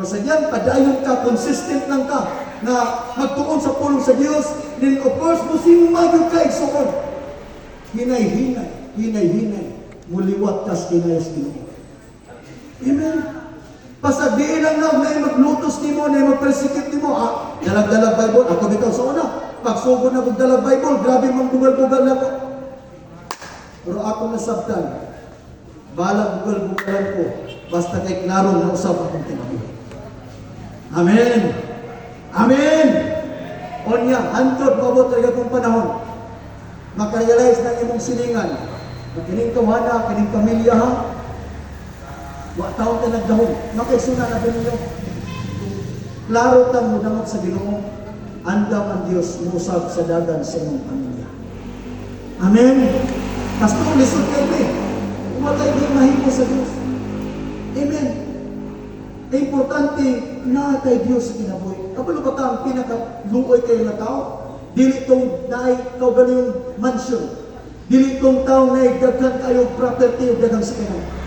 Diyan, padayon ka, consistent lang ka, na magtuon sa pulong sa Dios, then of course, musim magyud ka igsuon. Hinay-hinay, hinay-hinay, muliwat ka sa kinayas. Amen. Pasag di lang na, na maglutos ni mo, na magpersikit ni mo, ah, dalag-dalag Bible, ako bitaw sa una, pagsugod na kong dalag Bible, grabe mang bugal-bugal na ko. Pero ako nasabtan, balag bugal-bugalan ko, basta kay klaro na usap akong kinabuhi. Amen. Amen. Onya, hantod mabot talaga kong panahon. Makarealize na imong silingan. Kining kawhana, kining pamilya ha, Wa taon ka nagdahon. Makaisuna na din ninyo. Klaro tang mudamot sa Ginoo. Andam ang Dios musab sa dagan sa imong pamilya. Amen. Pastor, lisod kayo. Umatay di mahimo sa Dios. Amen. Importante na kay Dios sa kinabuhi. Kapalo ka ang pinakaluoy kayo na tao? Dili tong naay ikaw galing mansion. Dili tong tao na daghan kayo property o dagang sa kinabuhi.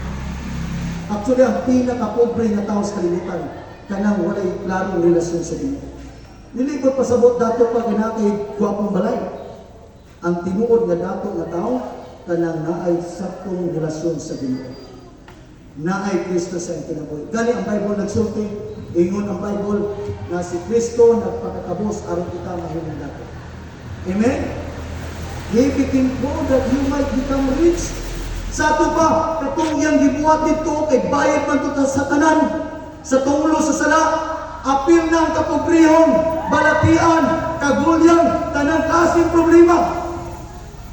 Actually, ang pinaka-pobre na tao sa kalibutan, kanang walay klarong relasyon sa Ginoo. Nilibot pasabot dato pa ginakay gwapong balay. Ang tinuod nga dato nga tao, kanang naay saktong relasyon sa Ginoo. Naay Kristo sa kinabuhi. Gani ang Bible nagsulti, ingon ang Bible na si Kristo nagpakakabos aron kita mahimong dato. Amen? He became poor that you might become rich. Sa ato pa, katong iyang gibuhat dito, kay bayad man to sa tanan, sa tunglo sa sala, apil ng kapobrehon, balatian, kagulyang, tanang kasing problema.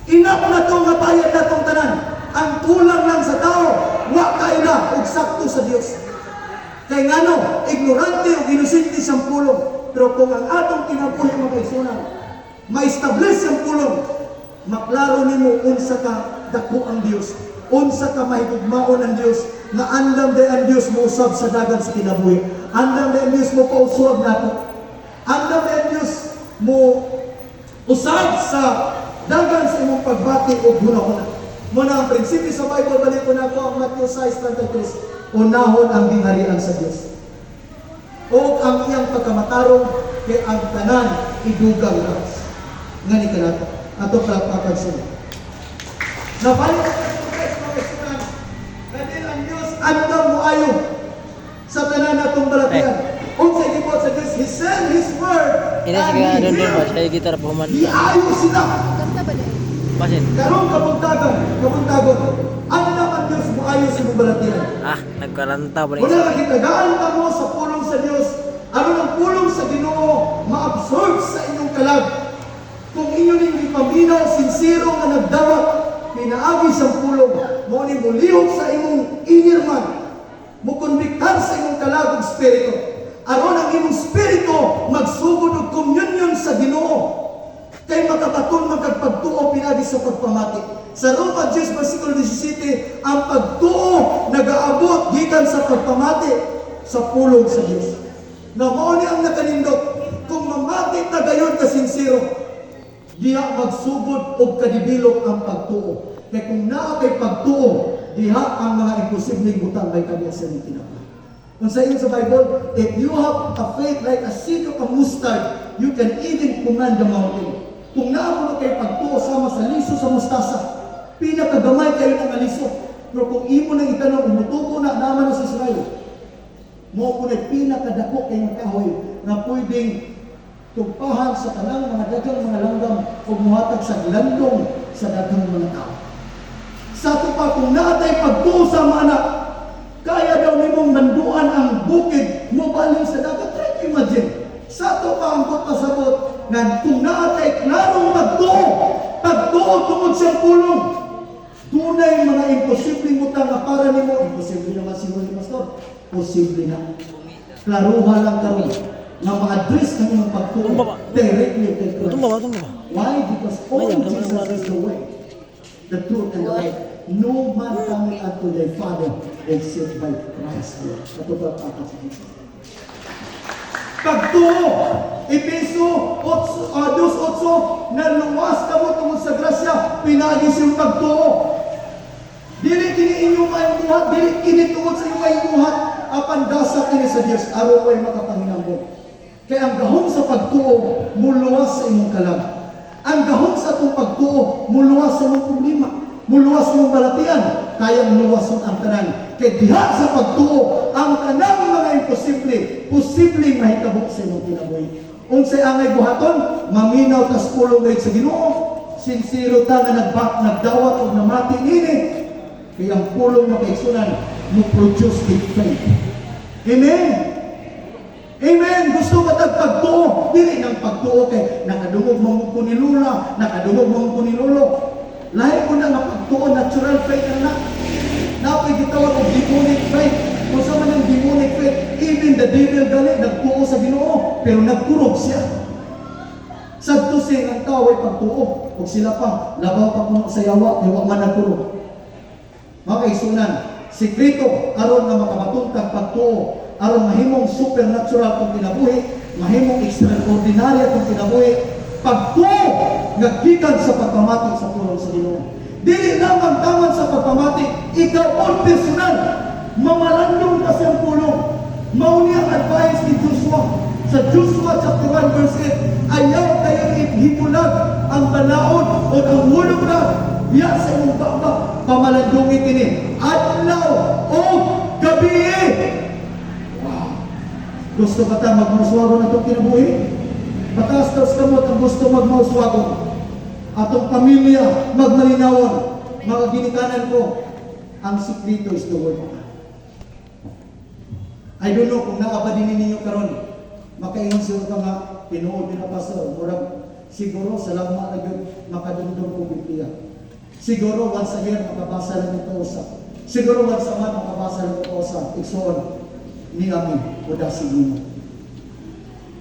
Inap na to nga bayad na tong tanan. Ang kulang lang sa tao, wa kay na og sakto sa Dios. Kay ngano, ignorante o inosente siyang pulong. Pero kung ang atong kinabuhi mga kaisunan, ma-establish ang pulong, maklaro nimo unsa ka dako ang Dios. Unsa ka mahigugmaon ang Dios nga andam day ang Dios mo usab sa dagan sa kinabuhi. Andam day ang Dios mo pausuag nato. Andam day ang Dios mo usab sa dagan sa imong pagbati o hunahuna. Muna ang prinsipyo sa Bible, balik ko na ako ang Matthew 6.33. Unahon ang gingharian sa Diyos. O ang iyang pagkamatarong kay ang tanan idugang lakas. Ngani ka nato. Ato palakpakan sila. Nabalik ko sa guys, mga kasunan. Dahil ang Diyos, andam mo ayo sa tanan natong balatian. Kung sa gibot sa Diyos, He sent His word. Ina and sige He doon doon ba? Saya gitar pa human. Iayo sila. Ganda ba? Basin. Karong kabuntagan, kabuntagon, ang naman Diyos mo ayo sa imong balatian. Ah, nagkaranta ba Wala ni? ka kitagaan ka mo sa pulong sa Diyos. Ano ng pulong sa Ginoo, ma-absorb sa inyong kalag. Kung inyo ning ipaminaw, sincero nga nagdawat, pinaagi sa pulong, mo ni mulihok sa imong inner man, mo konbiktar sa imong kalag ug spirito. Aron ang imong spirito magsugod og communion sa Ginoo kay makabaton magkagpagtuo pinagi sa pagpamati. Sa Roma 10 versikulo 17, ang pagtuo nagaabot gikan sa pagpamati sa pulong sa Dios. Na mao ni ang nakanindot kung mamati ta gayon ka sincero, diha magsugod og kadibilok ang pagtuo. Kay kung naa kay pagtuo, diha ang mga imposibleng butang may kaniya sa tinapa. Kung sa sa Bible, if you have a faith like a seed of a mustard, you can even command the mountain. Kung naamo kay pagtuo sama sa liso sa mustasa, pinakagamay kayo ng aliso. Pero kung imo nang itanong, umutuko na naman sa Israel, mo po na pinakadako kay ng kahoy na pwedeng tumpahan sa tanang mga dagang mga langgam o muhatag sa landong sa dagang mga tao. Sa ito pa, kung naatay pagtuo sa mga kaya daw nimong nanduan ang bukid mo baling sa dagat. Try to imagine. Sa ito pa ang pasabot nga kung naatay klarong magtuo, pagtuo tungod sa pulong, Tunay mga imposibleng utang na para nimo, imposible naman siguro ni Pastor. Posible na. Klaruha lang kami na ma-address kami ng pagtuo Tumba ba? directly kay Christ. Tumba ba? Why? Because only Jesus is the way, the truth, and the life. No man coming unto thy Father except by Christ. Ito ba ang Jesus? Pagtuo, Epeso 8, uh, 2.8, na luwas ka mo tungkol sa grasya, pinagis yung pagtuo. Dili kini inyong kayong buhat, dili kini tungkol sa inyong kayong buhat, apan das Asa kini sa Dios aron way makapanginambot. Kaya ang gahom sa pagtuo muluwas sa imong kalam. Ang gahom sa atong pagtuo muluwas sa imong problema. Muluwas sa imong balatian. Kaya muluwason ang tanan. Kaya diha sa pagtuo ang kanang mga imposible, posibleng mahitabo sa imong kinabuhi. Unsay angay buhaton, maminaw tas pulong gayud sa Ginoo. Sinsiro ta nga nagbak nagdawat og namati nini. Kaya ang pulong makaigsunan mo produce with faith. Amen. Amen. Gusto ka tag pagtuo. Dili ng pagtuo kay nakadungog mo ko ni Lula, nakadungog mo ko ni Lolo. Lahi ko na nga pagtuo, natural faith na na. Napay gitawag og demonic faith. Kung sa man ang demonic faith, even the devil gali nagtuo sa Ginoo, pero nagkurog siya. Sabto siya ang tao ay pagtuo. Ug sila pa, labaw pa kuno sa yawa, kay wa man nagkurog. Mga kaisunan, sikreto aron nga makabatuntag pagtuo, aron mahimong supernatural kung kinabuhi, mahimong extraordinary kung kinabuhi, pagtuo nga gikan sa pagpamati sa pulong sa Ginoo. Dili lamang taman sa pagpamati, ikaw on personal, mamalandong ka sa pulong. Mauni ang advice ni Joshua sa Joshua chapter 1 verse 8, ayaw kayo ihipulag ang balaod o ang of God biya sa imong baba pamalandungi kini adlaw o gabi. Wow. Gusto ba ta magmauswagon na itong kinabuhi? Pataas-taas ka mo ang gusto magmauswagon. Atong pamilya magmalinawon. Mga ginikanan ko, ang sikrito is the word of God. I don't know kung naabadin ninyo karon. Makaingon siguro ka nga, tinuod din na pastor. Murag, siguro sa lama na yun, makadumdum ko Biblia. Siguro once a year, makabasa lang ito sa. Siguro once a month, makabasa lang ito sa. Iksoon, ni Amin, o dasig nimo.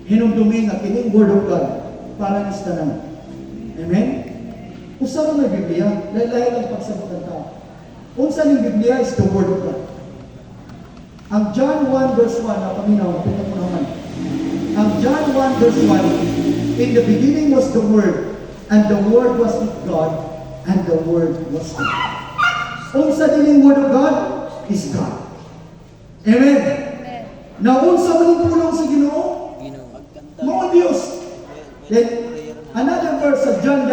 Hinumdumi nga, kining word of God, para is tanan. Amen? Usa ra may Biblia, lahi-lahi lang pagsabot ng tao. Unsa ning Biblia is the word of God. Ang John 1 verse 1, na paminaw, napita ko naman. Ang John 1 verse 1, In the beginning was the Word, and the Word was with God, and the Word was God. Unsa dining Word of God is God. Amen. Na unsa man ang pulong sa Ginoo, Ginoo. mao Dios. Then, another verse sa John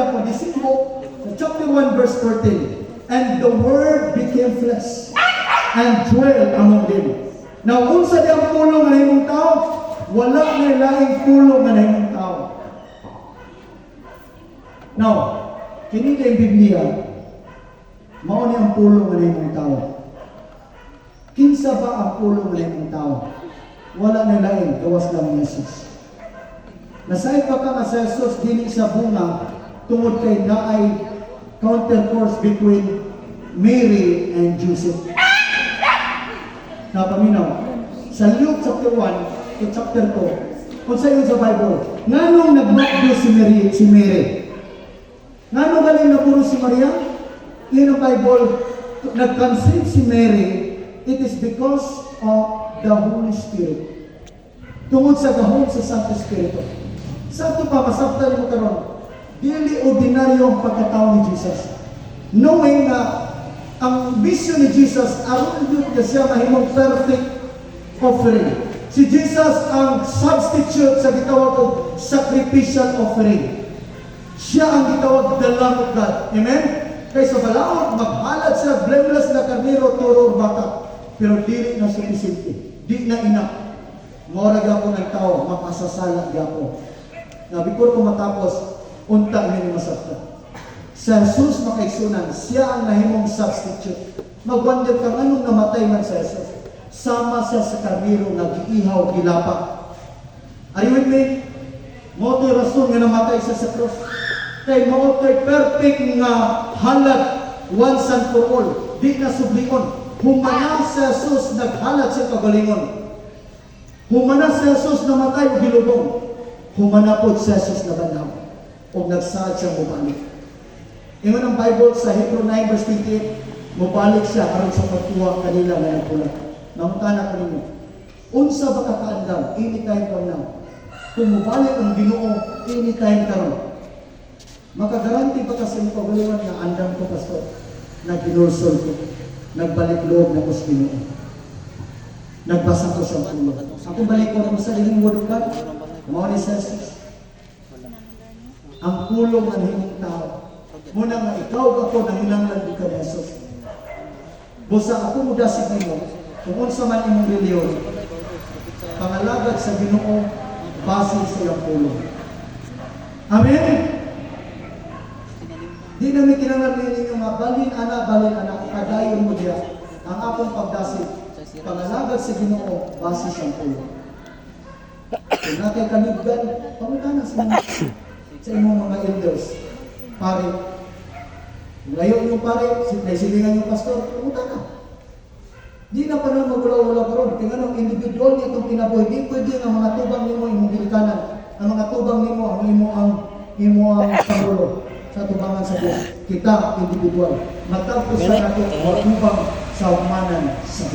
chapter 1, verse 14. And the Word became flesh and dwelt among them. Now, unsa di ang pulong nga nahimong tao? Wala na lahing pulong nga nahimong tao. Now, kini na yung Biblia, mao ni ang pulong nga nahimong tao. Kinsa ba ang pulong nga nahimong tao? Wala na lain, gawas lang ni Jesus. Nasay pa ka nga sa Jesus dili sa bunga tungod kay naay counterforce between Mary and Joseph. Napaminaw. Sa Luke chapter 1 to chapter 2, kung sa yun sa Bible, nganong nagbakdo si Mary, si Mary? Nganong galing na puro si Maria? In ang Bible, nag-conceive si Mary, it is because of the Holy Spirit. Tungod sa gahom sa Santo Espiritu. Sa ito pa, masabtan mo karon, dili ordinaryo ang pagkatao ni Jesus. Knowing na ang vision ni Jesus, aron yun ka siya mahimong perfect offering. Si Jesus ang substitute sa gitawag og sacrificial offering. Siya ang gitawag the Lamb of God. Amen? Kaya sa balaod, maghalad siya, blameless na karniro, turo, or bata. Pero dili na sufficiente. Di na enough. Mora gyapon ang tao, mapasasala gyapon. Nabi ko matapos, untang ni masakta. Sa Jesus makaigsunan, siya ang nahimong substitute. Magwonder ka anong namatay man sa Jesus. Sama siya sa karniro, nag-iihaw, gilapa. Are you with me? Mo to'y rason nga namatay siya sa cross. Kay mo to'y perfect nga halad once and for all. Di na sublion. Humana sa Jesus, naghalad siya kagalingon. Humana si Jesus namatay o gilubong. Humana po si Jesus na banaw. O nagsaad siya mubalik. Ingon ang Bible sa Hebrew 9 verse 28, mubalik siya aron sa pagtuwa kanila na nagpula. Namutana ko ninyo. Unsa ba kakaandam? Anytime from now. Kung mubalik ang ginoo, anytime karon. Makagaranti ba kasi ang pagalingan na andam ko, Pastor? Na ginursol ko. Nagbalik loob na ko sa ginoo. nagbasa ko siyang pulo. Ako balik ko ng sariling word of God. Mga ni. Ang pulong ng himong tao. Muna nga ikaw ako nang hinanglan ka ni Jesus. Busa ako mo dasig nimo kung unsa man imong reliyon. Pangalagad sa Ginoo base sa iyang pulong. Amen. Di na may kinanglan ninyo nga balin ana balin ana kadayon mo diya ang akong pagdasig pangalagad sa Ginoo base sa pulong. Kung natin kanibgan, pamutana sa mga sa imong mga elders. Pare, ngayon yung pare, silingan yung pastor, pamutana. Di na pa naman magula-wala karon. Kaya nga individual niya itong kinabuhi, di pwede nga mga tubang nimo imong gilikanan. Ang mga tubang nimo, ang imo ang imo ang pangulo sa tubangan sa Diyos. Kita individual. Matapos sa nato, tubang sa umanan sa